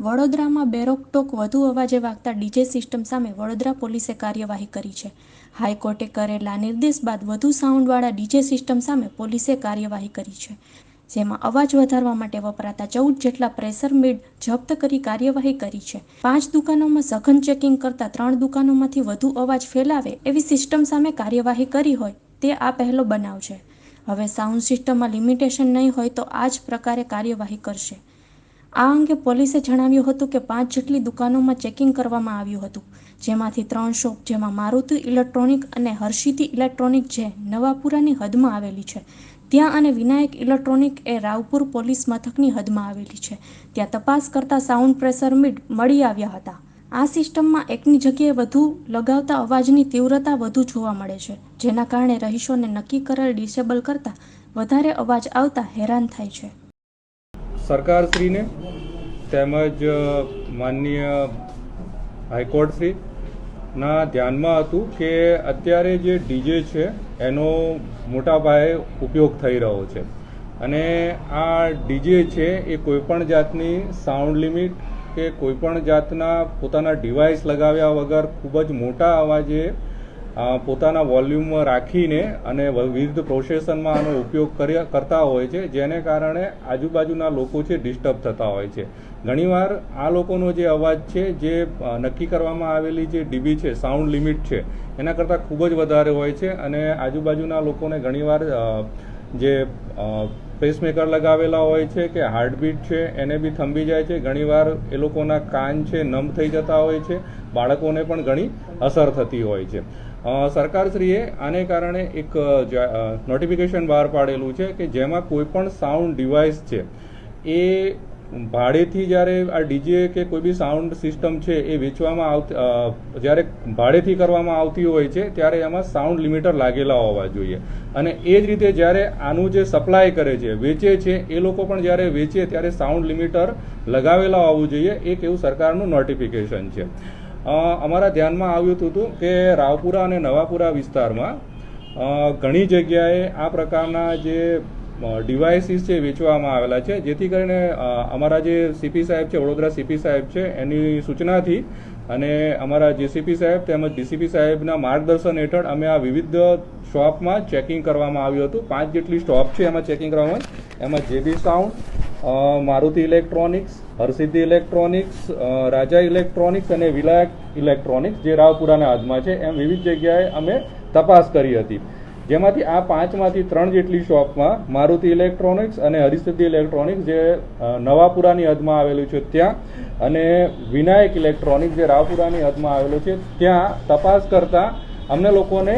વડોદરામાં બેરોકટોક વધુ અવાજે વાગતા ડીજે સિસ્ટમ સામે વડોદરા પોલીસે કાર્યવાહી કરી છે. હાઈકોર્ટે કરેલા નિર્દેશ બાદ વધુ સાઉન્ડવાળા ડીજે સિસ્ટમ સામે પોલીસે કાર્યવાહી કરી છે, જેમાં અવાજ વધારવા માટે વપરાતા ચૌદ જેટલા પ્રેશર મીડ જપ્ત કરી કાર્યવાહી કરી છે. પાંચ દુકાનોમાં સઘન ચેકિંગ કરતા ત્રણ દુકાનોમાંથી વધુ અવાજ ફેલાવે એવી સિસ્ટમ સામે કાર્યવાહી કરી હોય તે આ પહેલો બનાવ છે. હવે સાઉન્ડ સિસ્ટમમાં લિમિટેશન નહીં હોય તો આ જ પ્રકારે કાર્યવાહી કરશે. આ અંગે પોલીસે જણાવ્યું હતું કે પાંચ જેટલી દુકાનોમાં ચેકિંગ કરવામાં આવ્યું હતું, જેમાંથી ત્રણ શોપ જેમાં મારુતિ ઇલેક્ટ્રોનિક અને હર્ષિતી ઇલેક્ટ્રોનિક જે નવાપુરાની હદમાં આવેલી છે, ત્યાં અને વિનાયક ઇલેક્ટ્રોનિક એ રાવપુર પોલીસ મથકની હદમાં આવેલી છે, ત્યાં તપાસ કરતા સાઉન્ડ પ્રેશર મીડ મળી આવ્યા હતા. આ સિસ્ટમમાં એકની જગ્યાએ વધુ લગાવતા અવાજની તીવ્રતા વધુ જોવા મળે છે, જેના કારણે રહીશોને નક્કી કરેલ ડિસેબલ કરતાં વધારે અવાજ આવતા હેરાન થાય છે. સરકારશ્રીને તેમજ માનનીય હાઈકોર્ટશ્રીના ધ્યાનમાં હતું કે અત્યારે જે ડીજે છે, એનો મોટા પાયે ઉપયોગ થઈ રહ્યો છે. અને આ ડીજે છે, એ કોઈપણ જાતની સાઉન્ડ લિમિટ કે કોઈપણ જાતના પોતાના ડિવાઇસ લગાવ્યા વગર ખૂબ જ મોટા અવાજે પોતાના વોલ્યુમ રાખીને અને વિવિધ પ્રોસેસનમાં આનો ઉપયોગ કરતા હોય છે, જેને કારણે આજુબાજુના લોકો છે ડિસ્ટર્બ થતા હોય છે. ઘણીવાર આ લોકોનો જે અવાજ છે, જે નક્કી કરવામાં આવેલી જે ડીબી છે, સાઉન્ડ લિમિટ છે, એના કરતાં ખૂબ જ વધારે હોય છે અને આજુબાજુના લોકોને ઘણીવાર જે પેસમેકર લગાવેલા હોય છે કે હાર્ટબીટ છે, એને બી થંભી જાય છે. ઘણીવાર એ લોકોના કાન છે, નમ થઈ જતા હોય છે. બાળકોને પણ ઘણી અસર થતી હોય છે. સરકારશ્રીએ આને કારણે એક નોટિફિકેશન બહાર પાડેલું છે કે જેમાં કોઈ પણ સાઉન્ડ ડિવાઇસ છે, એ ભાડેથી જ્યારે આ ડીજે કે કોઈ બી સાઉન્ડ સિસ્ટમ છે એ વેચવામાં આવતી જ્યારે ભાડેથી કરવામાં આવતી હોય છે, ત્યારે એમાં સાઉન્ડ લિમિટર લાગેલા હોવા જોઈએ. અને એ જ રીતે જ્યારે આનું જે સપ્લાય કરે છે, વેચે છે, એ લોકો પણ જ્યારે વેચે ત્યારે સાઉન્ડ લિમિટર લગાવેલા હોવું જોઈએ, એક એવું સરકારનું નોટિફિકેશન છે. અમારા ધ્યાનમાં આવ્યું હતું કે રાવપુરા અને નવાપુરા વિસ્તારમાં ઘણી જગ્યાએ આ પ્રકારના જે ડિવાઇસીસ છે વેચવામાં આવેલા છે, જેથી કરીને અમારા જે સીપી સાહેબ છે, વડોદરા સીપી સાહેબ છે, એની સૂચનાથી અને અમારા જેસીપી સાહેબ તેમજ ડીસીપી સાહેબના માર્ગદર્શન હેઠળ અમે આ વિવિધ શોપમાં ચેકિંગ કરવામાં આવ્યું હતું. પાંચ જેટલી સ્ટોપ છે એમાં ચેકિંગ કરવામાં એમાં JB sound Maruti electronics, Harsiddhi electronics Raja electronics અને વિલાયક ઇલેક્ટ્રોનિક્સ જે રાવપુરાના હાથમાં છે, એમ વિવિધ જગ્યાએ અમે તપાસ કરી હતી. જેમાંથી આ પાંચમાંથી ત્રણ જેટલી શોપમાં મારુતિ ઇલેક્ટ્રોનિક્સ અને હરિસિદ્ધિ ઇલેક્ટ્રોનિક્સ જે નવાપુરાની હદમાં આવેલું છે ત્યાં અને વિનાયક ઇલેક્ટ્રોનિક્સ જે રાવપુરાની હદમાં આવેલું છે, ત્યાં તપાસ કરતા અમને લોકોને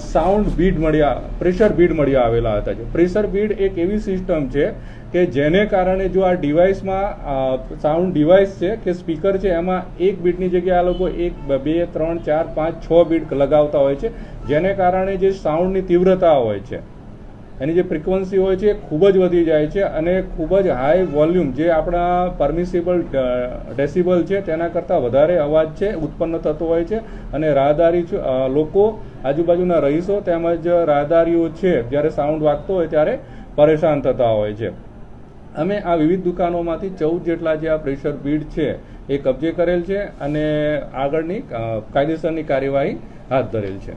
સાઉન્ડ બીડ મળ્યા પ્રેશર બીડ મળ્યા આવેલા હતા પ્રેશર બીડ એક એવી સિસ્ટમ છે કે જેને કારણે જો આ ડિવાઇસમાં સાઉન્ડ ડિવાઇસ છે કે સ્પીકર છે, એમાં એક બીટની જગ્યાએ આ લોકો એક, બે, ત્રણ, ચાર, પાંચ, છ બીટ લગાવતા હોય છે, જેને કારણે જે સાઉન્ડની તીવ્રતા હોય છે. એની જે ફ્રિકવન્સી હોય છે એ ખૂબ જ વધી જાય છે અને ખૂબ જ હાઈ વોલ્યુમ જે આપણા પરમિસિબલ ડેસિબલ છે તેના કરતાં વધારે અવાજ છે, ઉત્પન્ન થતો હોય છે અને રાહદારી લોકો આજુબાજુના રહીશો તેમજ રાહદારીઓ છે જ્યારે સાઉન્ડ વાગતો હોય ત્યારે પરેશાન થતા હોય છે. અમે આ વિવિધ દુકાનોમાંથી ચૌદ જેટલા જે આ પ્રેશર બીડ છે એ કબજે કરેલ છે અને આગળની કાયદેસરની કાર્યવાહી હાથ ધરેલ છે.